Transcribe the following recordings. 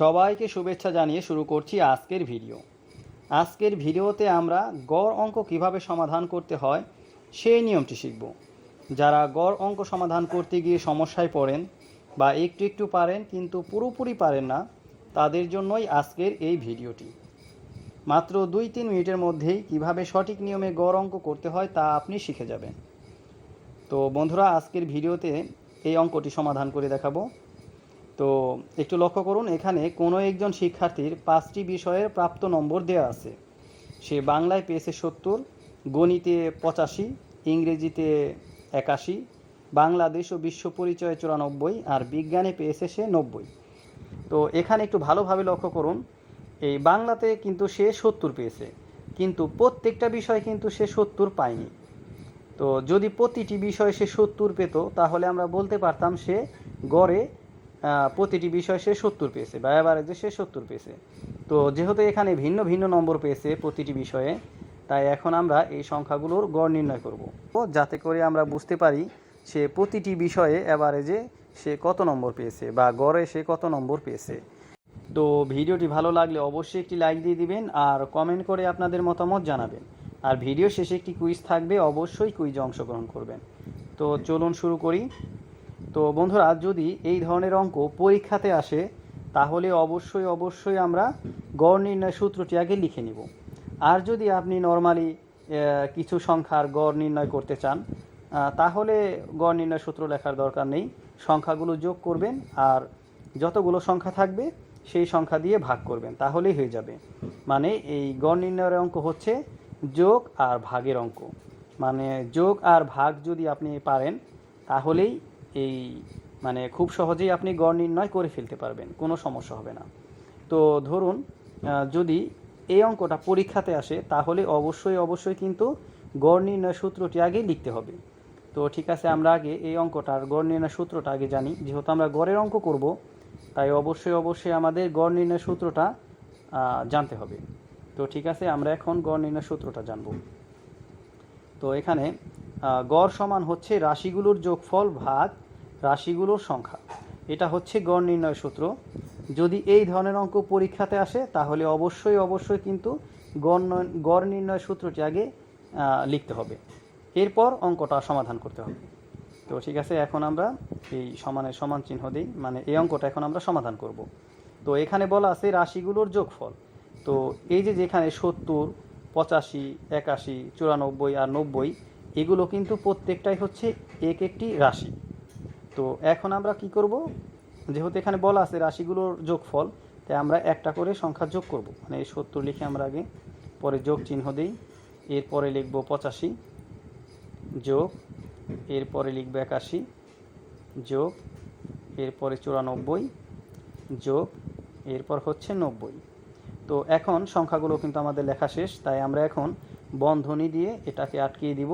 সবাইকে শুভেচ্ছা জানিয়ে শুরু করছি আজকের ভিডিও। আজকের ভিডিওতে আমরা গড় অঙ্ক কীভাবে সমাধান করতে হয় সেই নিয়মটি শিখব। যারা গড় অঙ্ক সমাধান করতে গিয়ে সমস্যায় পড়েন বা একটু একটু পারেন কিন্তু পুরোপুরি পারেন না, তাদের জন্যই আজকের এই ভিডিওটি। মাত্র দুই তিন মিনিটের মধ্যেই কীভাবে সঠিক নিয়মে গড় অঙ্ক করতে হয় তা আপনি শিখে যাবেন। তো বন্ধুরা, আজকের ভিডিওতে এই অঙ্কটি সমাধান করে দেখাবো। তো একটু লক্ষ্য করুন, এখানে কোনো একজন শিক্ষার্থীর পাঁচটি বিষয়ের প্রাপ্ত নম্বর দেওয়া আছে। সে বাংলায় পেয়েছে সত্তর, গণিতে পঁচাশি, ইংরেজিতে একাশি, বাংলাদেশ ও বিশ্ব পরিচয়ে চুরানব্বই, আর বিজ্ঞানে পেয়েছে সে নব্বই। তো এখানে একটু ভালোভাবে লক্ষ্য করুন, এই বাংলাতে কিন্তু সে সত্তর পেয়েছে, কিন্তু প্রত্যেকটা বিষয় কিন্তু সে সত্তর পায়নি। তো যদি প্রতিটি বিষয়ে সে সত্তর পেত, তাহলে আমরা বলতে পারতাম সে গড়ে প্রতিটি বিষয়ে সে সত্তর পেয়েছে বা অ্যাভারেজে সে সত্তর পেয়েছে। তো যেহেতু এখানে ভিন্ন ভিন্ন নম্বর পেয়েছে প্রতিটি বিষয়ে, তাই এখন আমরা এই সংখ্যাগুলোর গড় নির্ণয় করব। যাতে করে আমরা বুঝতে পারি সে প্রতিটি বিষয়ে অ্যাভারেজে সে কত নম্বর পেয়েছে বা গড়ে সে কত নম্বর পেয়েছে। তো ভিডিওটি ভালো লাগলে অবশ্যই একটি লাইক দিয়ে দিবেন আর কমেন্ট করে আপনাদের মতামত জানাবেন। আর ভিডিও শেষে একটি কুইজ থাকবে, অবশ্যই কুইজে অংশগ্রহণ করবেন। তো চলুন শুরু করি। তো বন্ধুরা, যদি এই ধরনের অঙ্ক পরীক্ষাতে আসে, তাহলে অবশ্যই অবশ্যই আমরা গড় নির্ণয় সূত্রটি আগে লিখে নিব। আর যদি আপনি নর্মালি কিছু সংখ্যার গড় নির্ণয় করতে চান তাহলে গড় নির্ণয় সূত্র লেখার দরকার নেই। সংখ্যাগুলো যোগ করবেন, আর যতগুলো সংখ্যা থাকবে, সেই সংখ্যা দিয়ে ভাগ করবেন, তাহলেই হয়ে যাবে। মানে এই গড় নির্ণয়ের অঙ্ক হচ্ছে যোগ আর ভাগের অঙ্ক। মানে যোগ আর ভাগ যদি আপনি পারেন, তাহলেই এই মানে খুব সহজেই আপনি গড় নির্ণয় করে ফেলতে পারবেন, কোনো সমস্যা হবে না। তো ধরুন যদি এই অঙ্কটা পরীক্ষাতে আসে, তাহলে অবশ্যই অবশ্যই কিন্তু গড় নির্ণয় সূত্রটি আগে লিখতে হবে। তো ঠিক আছে, আমরা আগে এই অঙ্কটার গড় নির্ণয় সূত্রটা আগে জানি। যেহেতু আমরা গড়ের অঙ্ক করব, তাই অবশ্যই অবশ্যই আমাদের গড় নির্ণয় সূত্রটা জানতে হবে। তো ঠিক আছে, আমরা এখন গড় নির্ণয় সূত্রটা জানব। তো এখানে গড় সমান হচ্ছে রাশিগুলোর যোগফল ভাগ রাশিগুলোর সংখ্যা। এটা হচ্ছে গড় নির্ণয় সূত্র। যদি এই ধরনের অঙ্ক পরীক্ষাতে আসে, তাহলে অবশ্যই অবশ্যই কিন্তু গড় গড় নির্ণয় সূত্রটি আগে লিখতে হবে। এরপর অঙ্কটা সমাধান করতে হবে। তো ঠিক আছে, এখন আমরা এই সমানের সমান চিহ্ন দিই। মানে এই অঙ্কটা এখন আমরা সমাধান করব। তো এখানে বলা আছে রাশিগুলোর যোগফল। তো এই যে যেখানে সত্তর, পঁচাশি, একাশি, চুরানব্বই আর নব্বই, এগুলো কিন্তু প্রত্যেকটাই হচ্ছে এক একটি রাশি। তো এখন আমরা কি করব? যেহেতু এখানে বলা আছে রাশিগুলোর যোগফল, তাই আমরা একটা করে সংখ্যা যোগ করব। মানে এই সত্তর লিখে আমরা আগে পরে যোগ চিহ্ন দিই, এরপরে লিখব পঁচাশি যোগ, এরপরে লিখব একাশি যোগ, এরপরে চুরানব্বই যোগ, এরপর হচ্ছে নব্বই। তো এখন সংখ্যাগুলো কিন্তু আমাদের লেখা শেষ, তাই আমরা এখন বন্ধনী দিয়ে এটাকে আটকিয়ে দিব।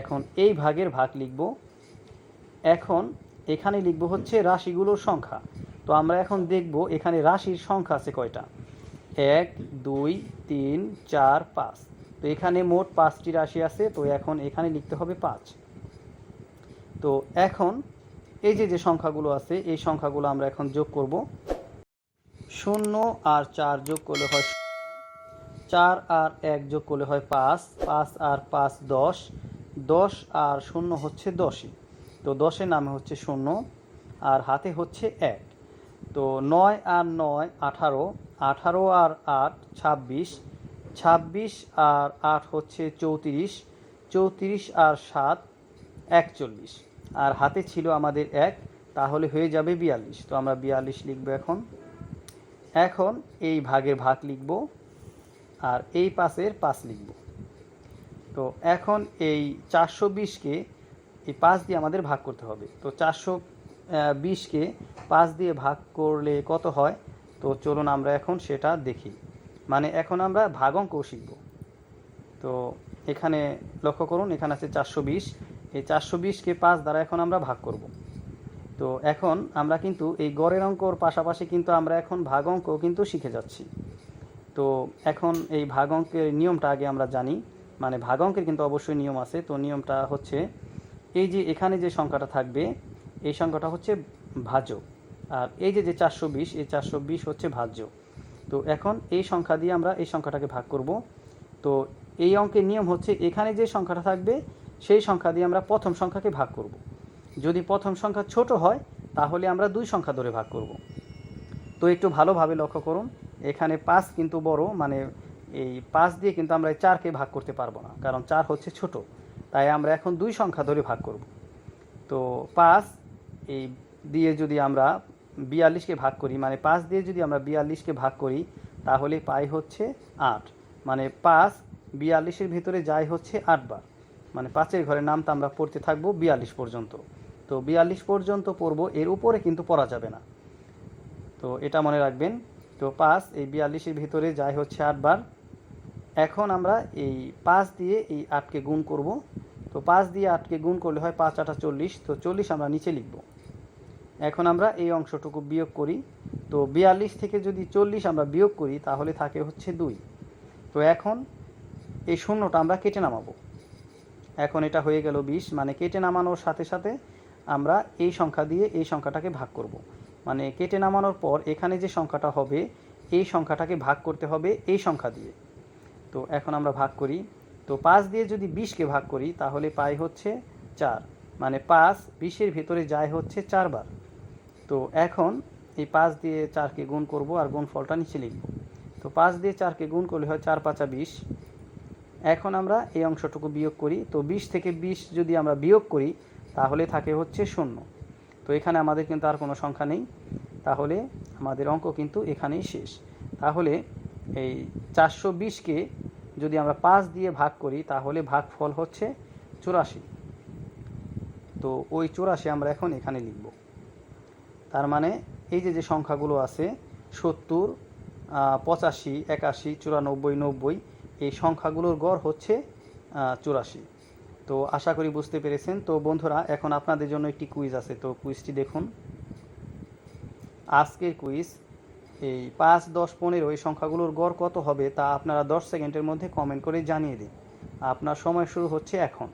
এখন এই ভাগের ভাগ লিখব এখন এখানে লিখব হচ্ছে রাশিগুলোর সংখ্যা। তো আমরা এখন দেখব এখানে রাশির সংখ্যা আছে কয়টা? এক, দুই, তিন, চার, পাঁচ। তো এখানে মোট পাঁচটি রাশি আছে, তো এখন এখানে লিখতে হবে পাঁচ। তো এখন এই যে যে সংখ্যাগুলো আছে, এই সংখ্যাগুলো আমরা এখন যোগ করব। শূন্য আর চার যোগ করলে হয় চার আর এক যোগ করলে হয় পাঁচ। পাঁচ আর পাঁচ, দশ। দশ আর শূন্য হচ্ছে দশই। তো দশের নামে হচ্ছে শূন্য, আর হাতে হচ্ছে এক। তো নয় আর নয় আঠারো আঠারো আর আট ছাব্বিশ ছাব্বিশ আর আট হচ্ছে চৌত্রিশ চৌত্রিশ আর সাত একচল্লিশ। আর হাতে ছিল আমাদের এক, তাহলে হয়ে যাবে বিয়াল্লিশ। তো আমরা বিয়াল্লিশ লিখব এখন। এখন এই ভাগের ভাগ লিখব, আর এই পাশের পাঁচ লিখব। তো এখন এই চারশো বিশকে এই পাঁচ দিয়ে আমাদের ভাগ করতে হবে। তো চারশো বিশকে পাঁচ দিয়ে ভাগ করলে কত হয়? তো চলুন আমরা এখন সেটা দেখি। মানে এখন আমরা ভাগ অঙ্কও শিখব। তো এখানে লক্ষ্য করুন, এখানে আছে চারশো বিশ। এই চারশো বিশকে পাঁচ দ্বারা এখন আমরা ভাগ করব। তো এখন আমরা কিন্তু এই গড়ের অঙ্কর পাশাপাশি কিন্তু আমরা এখন ভাগ অঙ্ক কিন্তু শিখে যাচ্ছি। তো এখন এই ভাগ অঙ্কের নিয়মটা আগে আমরা জানি। মানে ভাগ অঙ্কের কিন্তু অবশ্যই নিয়ম আছে। তো নিয়মটা হচ্ছে এই যে এখানে যে সংখ্যাটা থাকবে, এই সংখ্যাটা হচ্ছে ভাজক আর এই যে যে চারশো বিশ, এই চারশো বিশ হচ্ছে ভাজ্য। তো এখন এই সংখ্যা দিয়ে আমরা এই সংখ্যাটাকে ভাগ করব। তো এই অঙ্কের নিয়ম হচ্ছে, এখানে যে সংখ্যাটা থাকবে, সেই সংখ্যা দিয়ে আমরা প্রথম সংখ্যাকে ভাগ করব। যদি প্রথম সংখ্যা ছোট হয়, তাহলে আমরা দুই সংখ্যা ধরে ভাগ করব। তো একটু ভালোভাবে লক্ষ্য করুন, এখানে পাঁচ কিন্তু বড় মানে এই পাঁচ দিয়ে কিন্তু আমরা এই চারকে ভাগ করতে পারব না, কারণ চার হচ্ছে ছোট। তাই আমরা এখন দুই সংখ্যা ধরে ভাগ করব। তো পাঁচ, এই দিয়ে যদি আমরা বিয়াল্লিশকে ভাগ করি মানে পাঁচ দিয়ে যদি আমরা বিয়াল্লিশকে ভাগ করি, তাহলে পাই হচ্ছে আট। মানে পাঁচ বিয়াল্লিশের ভিতরে যাই হচ্ছে আটবার মানে পাঁচের ঘরের নামটা আমরা পড়তে থাকব বিয়াল্লিশ পর্যন্ত। তো বিয়াল্লিশ পর্যন্ত পড়ব, এর উপরে কিন্তু পড়া যাবে না। তো এটা মনে রাখবেন। তো পাঁচ, এই বিয়াল্লিশের ভিতরে যাই হচ্ছে আটবার এখন আমরা এই পাঁচ দিয়ে এই আটকে গুণ করব। তো পাঁচ দিয়ে আটকে গুণ করলে হয় পাঁচ আটা চল্লিশ। তো চল্লিশ আমরা নিচে লিখব। এখন আমরা এই অংশটুকু বিয়োগ করি। তো বিয়াল্লিশ থেকে যদি চল্লিশ আমরা বিয়োগ করি, তাহলে থাকে হচ্ছে দুই। তো এখন এই শূন্যটা আমরা কেটে নামাবো। এখন এটা হয়ে গেল বিশ মানে কেটে নামানোর সাথে সাথে আমরা এই সংখ্যা দিয়ে এই সংখ্যাটাকে ভাগ করব। মানে কেটে নামানোর পর এখানে যে সংখ্যাটা হবে, এই সংখ্যাটাকে ভাগ করতে হবে এই সংখ্যা দিয়ে। তো এখন আমরা ভাগ করি। তো পাঁচ দিয়ে যদি বিশকে ভাগ করি, তাহলে পাই হচ্ছে চার। মানে পাঁচ বিশের ভিতরে যায় হচ্ছে চারবার। তো এখন এই পাঁচ দিয়ে চারকে গুণ করব আর গুণ ফলটা নিচে লিখব। তো পাঁচ দিয়ে চারকে গুণ করলে হয় চার পাঁচা বিশ। এখন আমরা এই অংশটুকু বিয়োগ করি। তো বিশ থেকে বিশ যদি আমরা বিয়োগ করি, তাহলে থাকে হচ্ছে শূন্য। তো এখানে আমাদের কিন্তু আর কোনো সংখ্যা নেই। তাহলে আমাদের অঙ্ক কিন্তু এখানেই শেষ। তাহলে এই চারশো বিশকে যদি আমরা পাঁচ দিয়ে ভাগ করি, তাহলে ভাগফল হচ্ছে চুরাশি। তো ওই চুরাশি আমরা এখন এখানে লিখব। তার মানে এই যে যে সংখ্যাগুলো আছে, সত্তর পঁচাশি, একাশি, চুরানব্বই, নব্বই, এই সংখ্যাগুলোর গড় হচ্ছে চুরাশি। তো আশা করি বুঝতে পেরেছেন। তো বন্ধুরা, এখন আপনাদের জন্য একটি কুইজ আছে। তো কুইজটি দেখুন। আজকের কুইজ এই পাঁচ, দশ, পনেরো এই সংখ্যাগুলোর গড় কত হবে তা আপনারা দশ সেকেন্ডের মধ্যে কমেন্ট করে জানিয়ে দিন। আপনার সময় শুরু হচ্ছে এখন।